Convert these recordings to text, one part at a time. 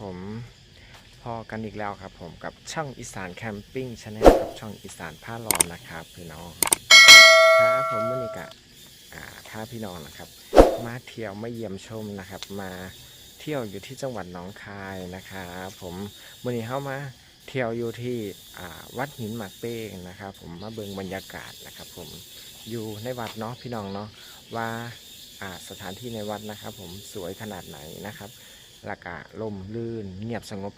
ผมพอกันอีกแล้วครับผมกับช่องอีสานแคมปิ้งชาแนลกับช่องอีสานผ้าลอนนะครับพี่น้องครับผมมื่อนี้กะอ่าถ้าพี่น้องนะครับ มาเที่ยวมาเยี่ยมชมนะครับ มาเที่ยวอยู่ที่จังหวัดหนองคายนะครับผมมื่อนี้เข้ามาเที่ยวอยู่ที่วัดหินหมากเป้งนะครับ ผมมาเบิ่งบรรยากาศนะครับ ผมอยู่ในวัดเนาะพี่น้องเนาะว่าสถานที่ในวัดนะครับ ผมสวยขนาดไหนนะครับ ลากาลมลื่น เงียบสงบ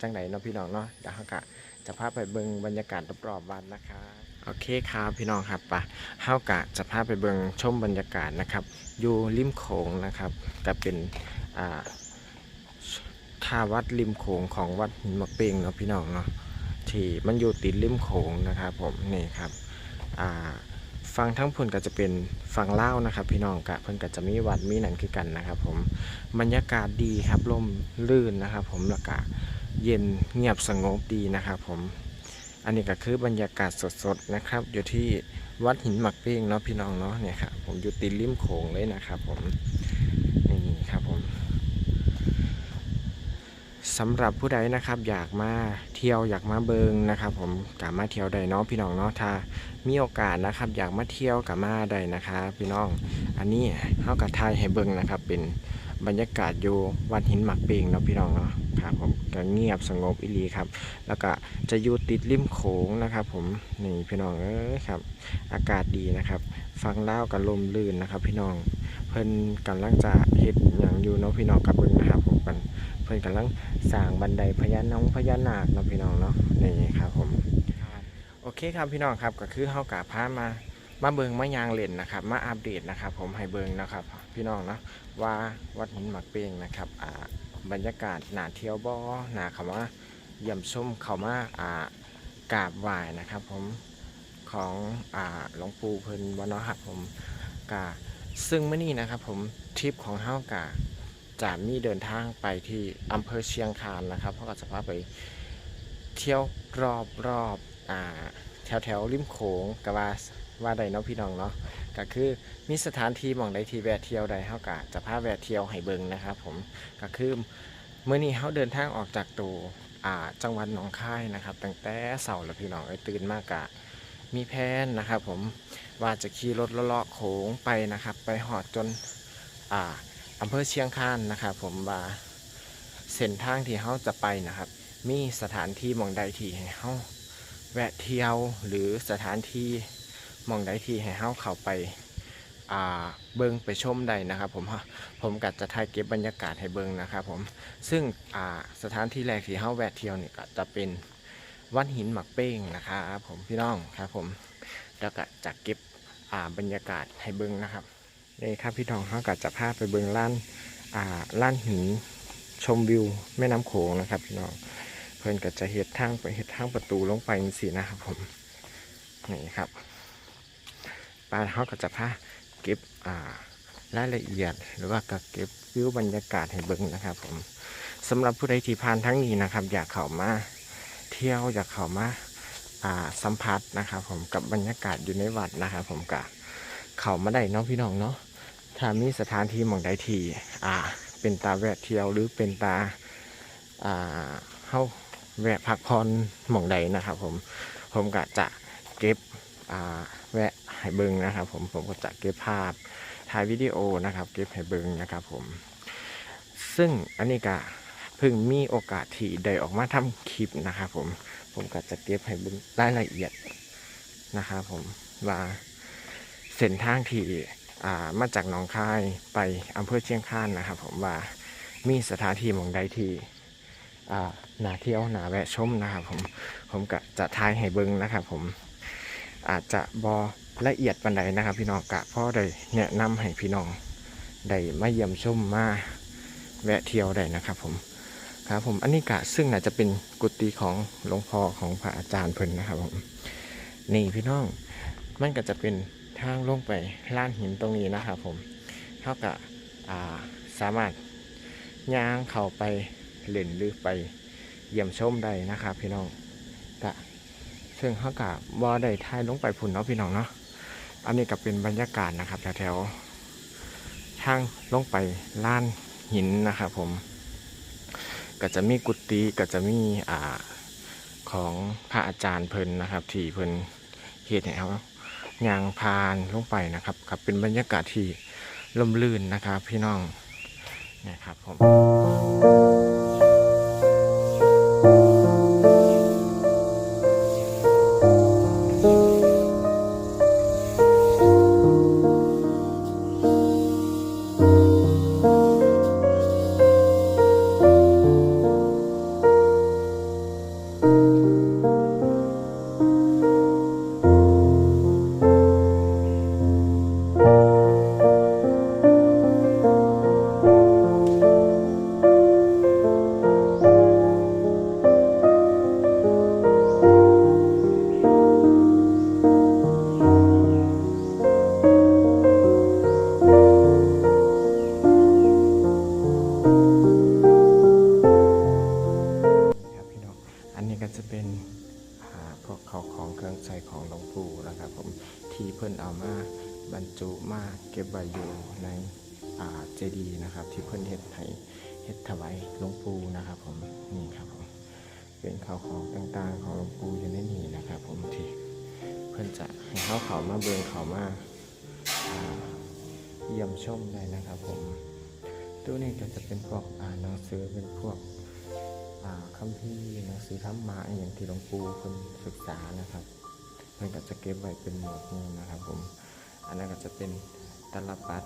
จังไหนเนาะพี่น้องเนาะเดี๋ยวเาก็จะพาไปเบิงบรรยากาศรอบๆวัดนะครับโอเคครับพี่น้องครับปะเฮากะจะพาไปเบิงชมบรรยากาศนะครับ อยู่ริมโขงนะครับก็เป็นอ่าท่าวัดริมโขงของวัดหินมะเปงเนาะพี่น้องเนาะที่มันอยู่ติดริมโขงนะครับผมนี่ครับอ่า ฟังทั้งพุ่นก็จะเป็นฟังเล่านะครับ พี่น้องกะเพิ่นก็จะมีวัดมีหนังคือกันนะครับ ผมบรรยากาศดีครับลมลื่นนะครับ ผมแล้วก็เย็นเงียบสงบดีนะครับ ผม อันนี้ก็คือบรรยากาศสดๆนะครับ อยู่ที่วัดหินหมักเป้งเนาะพี่น้องเนาะเนี่ยครับผมอยู่ติดริมโขงเลยนะครับ ผมนี่ครับผม สำหรับผู้ใดนะครับ อยากมาเที่ยวอยากมาเบิงนะครับ ผมกามาเที่ยวได้เนาะพี่น้องเนาะถ้ามีโอกาสนะครับ อยากมาเที่ยวกับมาได้นะครับ พี่น้อง อันนี้เขากับทายให้เบิงนะครับ เป็นบรรยากาศอยู่วัดหินหมักเปงเนาะพี่น้องเนาะครับผมก็เงียบสงบอิลีครับ แล้วก็จะอยู่ติดริมโขงนะครับ ผมนี่พี่น้องเอ้ครับ อากาศดีนะครับ ฟังเล่ากับลมลื่นนะครับ พี่น้องเพิ่นกำลังจะเฮ็ดอย่างอยู่เนาะพี่น้องกับเบิงนะครับ เพิ่นกำลังสร้างบันไดพญานาคพญานาคเนาะพี่น้องเนาะนี่ครับผมโอเคครับพี่น้องครับก็คือเฮากะพามามาเบิงมายางเล่นนะครับ มาอัปเดตนะครับ ผมให้เบิงนะครับ พี่น้องเนาะว่าวัดหินหมักเป้งนะครับอ่าบรรยากาศหนาเที่ยวบ่อหนาคำว่าเยี่ยมชมเขามาอ่ากราบไหว้นะครับ ผมของอ่าหลวงปู่เพิ่นวันนาะครับผมกะซึ่งเมื่อนี้นะครับ ผมทริปของเฮากะ จะมีเดินทางไปที่อำเภอเชียงคานนะครับเพราะก็จะพาไปเที่ยวรอบรอบอ่าแถวแถวริมโขงกว่าว่าใดเนาะพี่น้องเนาะก็คือมีสถานที่มองใดที่แวะเที่ยวใดเฮากะจะพาแวะเที่ยวให้เบิงนะครับผมก็คือเมื่อนี้เฮาเดินทางออกจากตัวอ่าจังหวัดหนองคายนะครับตั้งแต่เสาร์แล้วพี่น้องไอ้ตื่นมากกะมีแผนนะครับผมว่าจะขี่รถเลาะโขงไปนะครับ ไปหอดจนอ่า อำเภอเชียงคานนะครับผมว่าเส้นทางที่เฮาจะไปนะครับ มีสถานที่มองใดที่ให้เฮาแวะเที่ยวหรือสถานที่มองใดที่ให้เฮาเข้าไปเบิงไปชมได้นะครับผมผมก็จะถ่ายเก็บบรรยากาศให้เบิงนะครับผมซึ่งสถานที่แรกที่เฮาแวะเที่ยวนี่ก็จะเป็นวัดหินหมักเป้งนะครับผมพี่น้องครับผมแล้วก็จะเก็บบรรยากาศให้เบิงนะครับ นี่ครับพี่น้องเฮาก็จะพาไปเบิงล้านอ่าล้านหินชมวิวแม่น้ำโขงนะครับพี่น้องเพื่อนก็จะเฮ็ดทางไปเฮ็ดทางประตูลงไปนี่สินะครับผมนี่ครับปลาเขาก็จะพาเก็บอ่ารายละเอียด หรือว่าก็เก็บวิวบรรยากาศให้เบิ่งนะครับผมสำหรับผู้ใดที่ผ่านทั้งนี้นะครับ อยากเข้ามาเที่ยวอยากเข้ามาสัมผัสนะครับ ผมกับบรรยากาศอยู่ในวัดนะครับ ผมกะ เข้ามาได้เนาะพี่น้องเนาะถ้ามีสถานที่หม่องใดที่อ่า เป็นตาแวะเที่ยวหรือเป็นตาอ่าเข้าแวะพักผ่อนหม่องใดนะครับผมผมก็จะเก็บอ่าแวะให้เบิงนะครับผมผมก็จะเก็บภาพถ่ายวิดีโอนะครับ เก็บให้เบิงนะครับผมซึ่งอันนี้ก็เพิ่งมีโอกาสที่ได้ออกมาทำคลิปนะครับผมผมก็จะเก็บให้เบิงรายละเอียดนะครับผมว่า เส้นทางที่มาจากหนองคายไปอำเภอเชียงคานนะครับ ผมว่ามีสถานที่มองใดที่อ่าหนาเที่ยวหนาแวะชมนะครับผมผมก็จะทายให้เบิ้งนะครับ ผมอาจจะบอละเอียดปันใดนะครับ พี่น้องกะพ่อได้แนะนำให้พี่น้องได้มาเยี่ยมชมมาแวะเที่ยวได้นะครับ ผมครับผมอันนี้กะซึ่งน่าจะเป็นกุฏิของหลวงพ่อของพระอาจารย์เพิ่นนะครับผมนี่พี่น้องมันก็จะเป็น ทางลงไปล้านหินตรงนี้นะครับผมเท่ากับาสามารถย่างเข้าไปเล่นหรือไปเยี่ยมชมได้นะครับพี่น้องกะซึ่งเขากะบ่ได้ถ่ายลงไปพุ่นเนาะพี่น้องเนาะอันนี้ก็เป็นบรรยากาศนะครับแถวๆทางลงไปล้านหินนะครับผม ก็จะมีกุฏิก็จะมีอ่าของพระอาจารย์เพิ่นนะครับ ที่เพิ่นเฮ็ดให้เฮา ยางพานลงไปนะครับครับเป็นบรรยากาศที่ล่มลื่นนะครับพี่น้องนะครับผม เขาของเครื่องใช้ของหลวงปู่นะครับผมที่เพิ่นเอามาบรรจุมาเก็บไว้อยู่ในเจดีย์นะครับ ที่เพิ่นเฮ็ดให้เฮ็ดถวายหลวงปู่นะครับผมนี่ครับผมเป็นข้าวของต่างๆ ของหลวงปู่อยู่ในนี้นะครับ ผมที่เพิ่นจะให้เขาเขามาเบิ่งเขามาอ่าเยี่ยมชมได้นะครับผมตัวนี้ก็จะเป็นพวกอ่านหนังสือเป็นพวก คัมภีร์หนังสือธรรมะอย่างที่หลวงปู่คนศึกษานะครับเพื่อนก็จะเก็บไว้เป็นหมวดหมู่นะครับผม อันนั้นก็จะเป็นตลับปัด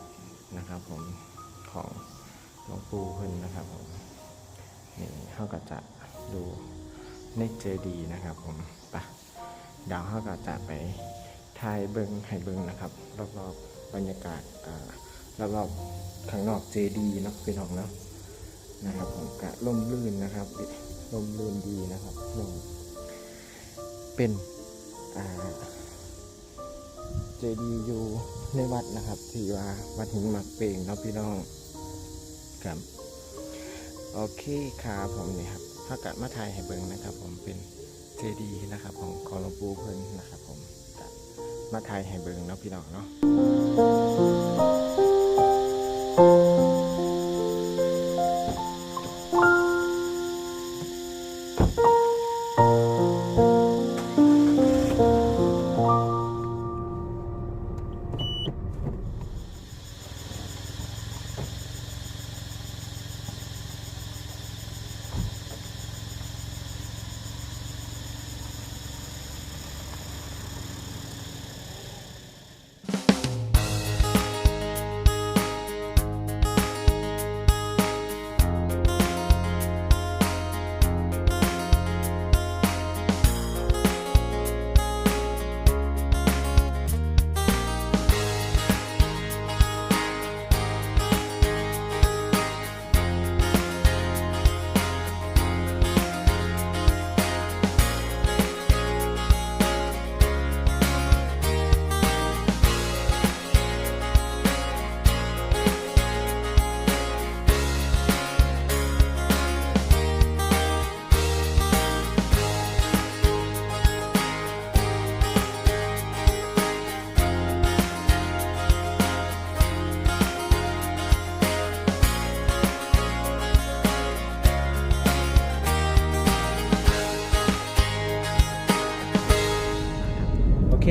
นะครับผมของหลวงปู่เพิ่นนะครับผมนี่เขาก็จะดูในเจดีนะครับผมไปะเดี๋ยวเขาก็จะไปถ่ายเบิงให้เบิงนะครับรอบๆบรรยากาศอ่ารอบๆข้างนอกเจดีเนาะพี่น้องเนาะ นะครับผมกะล่มลื่นนะครับล่มลื่นดีนะครับลมเป็นเจดีย์อยู่ในวัดนะครับที่ว่าวัดหินหมักเป่งเนาะพี่น้องครับโอเคครับผมนี่ครับถ้ากะมาถ่ายให้เบิ่งนะครับ ผมเป็นเจดีย์นะครับ ของขอลปูเพิ่นนะครับ ผมกะมาถ่ายให้เบิ่งเนาะพี่น้องเนาะ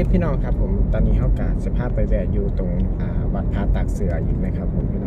พี่น้องครับผมตอนนี้เขากาสภาพไปแวะอยู่ตรงวัดพระตากเสืออีกนะครับผมพี่น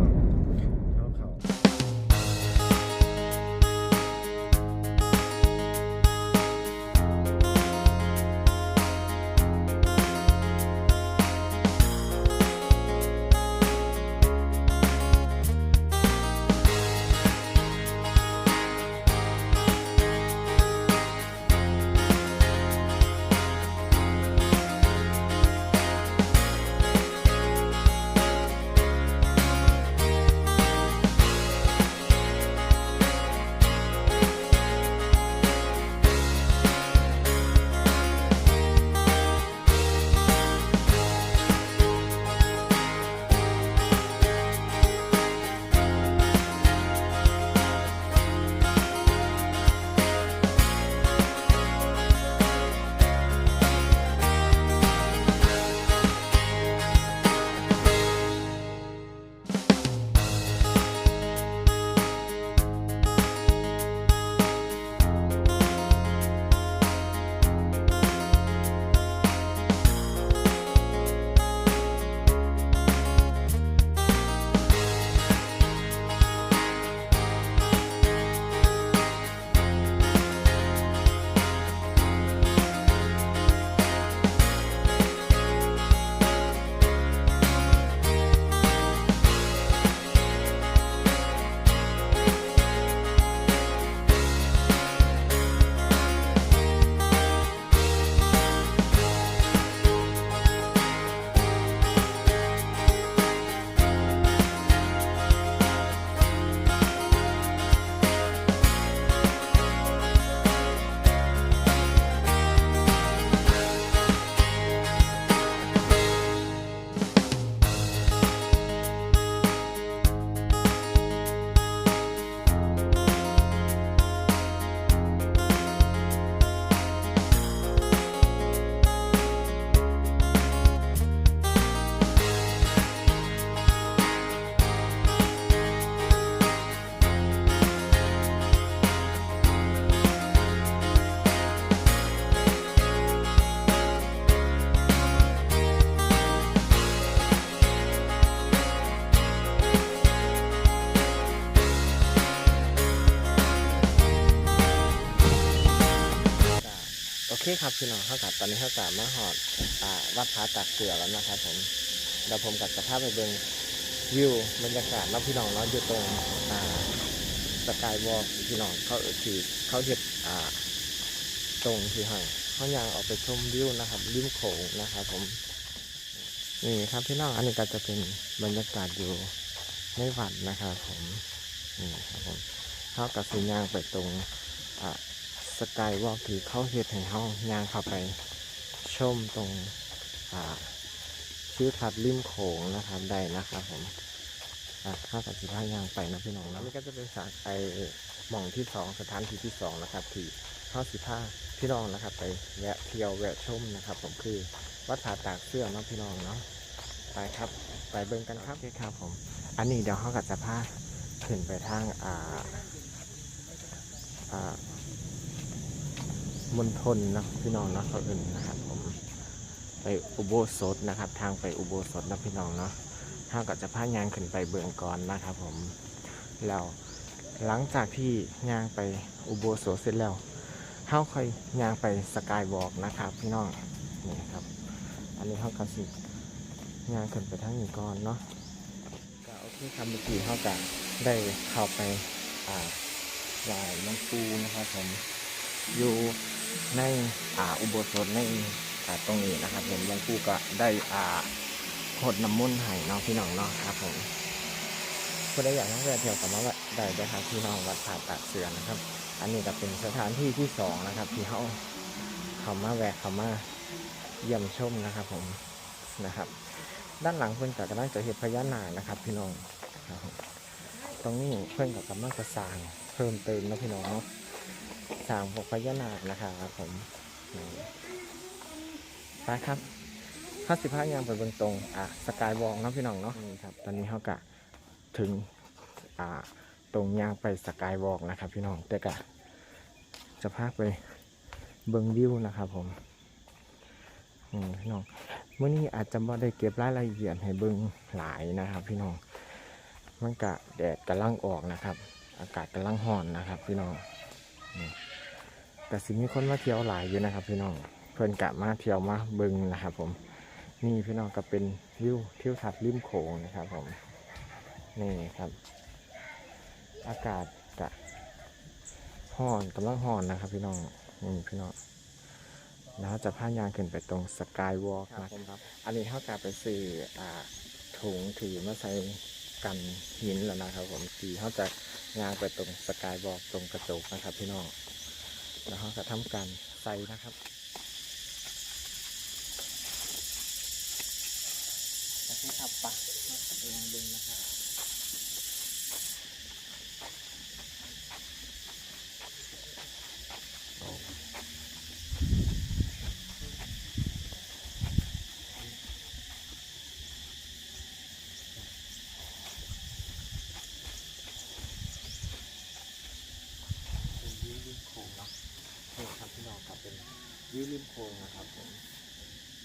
้อง คครับพี่น้องเข้ากับตอนนี้เข้ากับมาหอดอ่าวัดพระตักเสือแล้วนะครับผมเดี๋ยวผมกับจะพาไปเบิ่งวิวบรรยากาศแล้วพี่น้องเนาะอยู่ตรงอ่าสกายวอล์กพี่น้องเขาที่เขาเห็ดอ่าตรงที่ให้เขายางออกไปชมวิวนะครับริมโขงนะครับผมนี่ครับพี่น้องอันนี้ก็จะเป็นบรรยากาศอยู่ในวัดนะครับผมนี่ครับผมเขากับสียางไปตรงอ่า สกายวอล์กที่เขาเฮ็ดให้เฮาย่างเข้าไปชมตรงชื่อทัดริมโขงนะครับได้นะครับผมข้ากับสิพาย่างไปนะพี่น้องนะนี่ก็จะเป็นสายไอหม่องที่สองสถานที่ที่สองนะครับที่ข้าสิพาพี่น้องนะครับ ไปแวะเที่ยวแวะชมนะครับ ผมคือวัดผาตากเสื้อนะพี่น้องเนาะไปครับ ไปเบิ่งกันครับโอเคครับผม อันนี้เดี๋ยวเขากับจะพาขึ้นไปทางอ่าอ่า มณฑลนะพี่น้องนะเขาอื่นนะครับผมไปอุโบสถนะครับ ทางไปอุโบสถนะพี่น้องเนาะถ้าก็จะพายางขึ้นไปเบื้องก่อนนะครับผมแล้วหลังจากที่ยางไปอุโบสถเสร็จแล้วเข้าค่อยยางไปสกายวอล์กนะครับ พี่น้องนี่ครับ อันนี้เขาก็สิยางขึ้นไปทางนี้ก่อนเนาะก็โอเคครับเมื่อกี้เขาก็ได้เข้าไปอ่าไหว้หลวงปูนะครับผมอยู่ ในอ่าอุโบสถในอ่าตรงนี้นะครับผมหลวงปู่ก็ได้อ่าหดน้ำมนต์ให้น้องพี่น้องเนาะครับผมผู้ใดอยากมาแวเที่ยวกับมาแวะได้เลยครับพี่น้องวัดผาตากเสือนะครับ อันนี้ก็เป็นสถานที่ที่สองนะครับ ที่เขาเขามาแวะเขามาเยี่ยมชมนะครับ ผมนะครับ ด้านหลังเพื่อนกับกำลังจะเห็นพญานาคนะครับ พี่น้องตรงนี้เพื่อนกับกำลังจะสร้างเพิ่มเติมนะพี่น้องเนาะ สร้างพวกพญานาคนะครับผมนี่ไปครับข้าสิบห้ายางไปเบื้องตรง อะสกายวอล์กนาะพี่น้องเนาะนี่ครับ ตอนนี้เขากะถึง อ่า ตรงยางไปสกายวอล์กนะครับ พี่น้องแต่กะ จะพาไปเบิ้งวิวนะครับผมนี่พี่น้องเมื่อนี้อาจจะไม่ได้เก็บรายละเอียดให้เบิ้งหลายนะครับ พี่น้องมันกะแดดกำลังออกนะครับ อากาศกำลังร้อนนะครับ พี่น้อง แต่สิมีคนมาเที่ยวหลายอยู่นะครับ พี่น้องเพิ่นกะมาเที่ยวมาเบึงนะครับผมนี่พี่น้องก็เป็นวิวทิวทัศน์ริมโขงนะครับผมนี่ครับ อากาศกะห้อนกำลังห้อนนะครับ พี่น้องนี่พี่น้องแล้วจะพายางขึ้นไปตรงสกายวอล์กนะครับ อันนี้เท่ากับไปซื้ออ่าถุงถือมาใส่กันหินแล้วนะครับ ผมทีเขาจะ ยางไปตรงสกายบอกตรงกระจกนะครับพี่น้องแล้วเขาก็ทำการใส่นะครับโอเคครับปะลองดึงนะครับเป็นวิวริมโขงเนาะนี่ครับพี่น้องครับเป็นวิว ริมโขงนะครับผม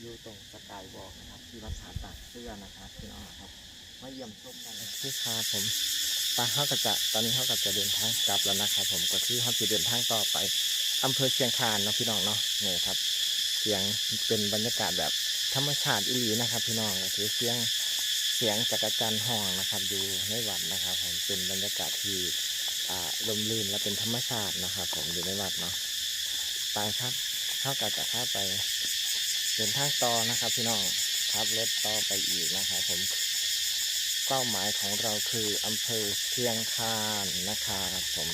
อยู่ตรงสกายวอล์กนะครับ ที่วัดผาตากเสื้อนะครับพี่น้องครับมาเยี่ยมชมกันที่ครับผมปาเขาก็จะตอนนี้เขาก็จะเดินทางกลับแล้วนะครับ ผมก็ที่เขาจะเดินทางต่อไปอำเภอเชียงคานเนาะพี่น้องเนาะนี่ครับเสียงเป็นบรรยากาศแบบธรรมชาติอีหลีนะครับ พี่น้องก็คือเสียงเสียงจักรจันทร์ห้องนะครับ อยู่ในวัดนะครับ ผมเป็นบรรยากาศที่ลมลื่นและเป็นธรรมชาตินะครับ ผมอยู่ในวัดเนาะไปครับ เข้ากับจะเข้าไปเดินทางต่อนะครับ พี่น้องขับรถต่อไปอีกนะครับผมเป้าหมายของเราคืออำเภอเชียงคานนะครับผม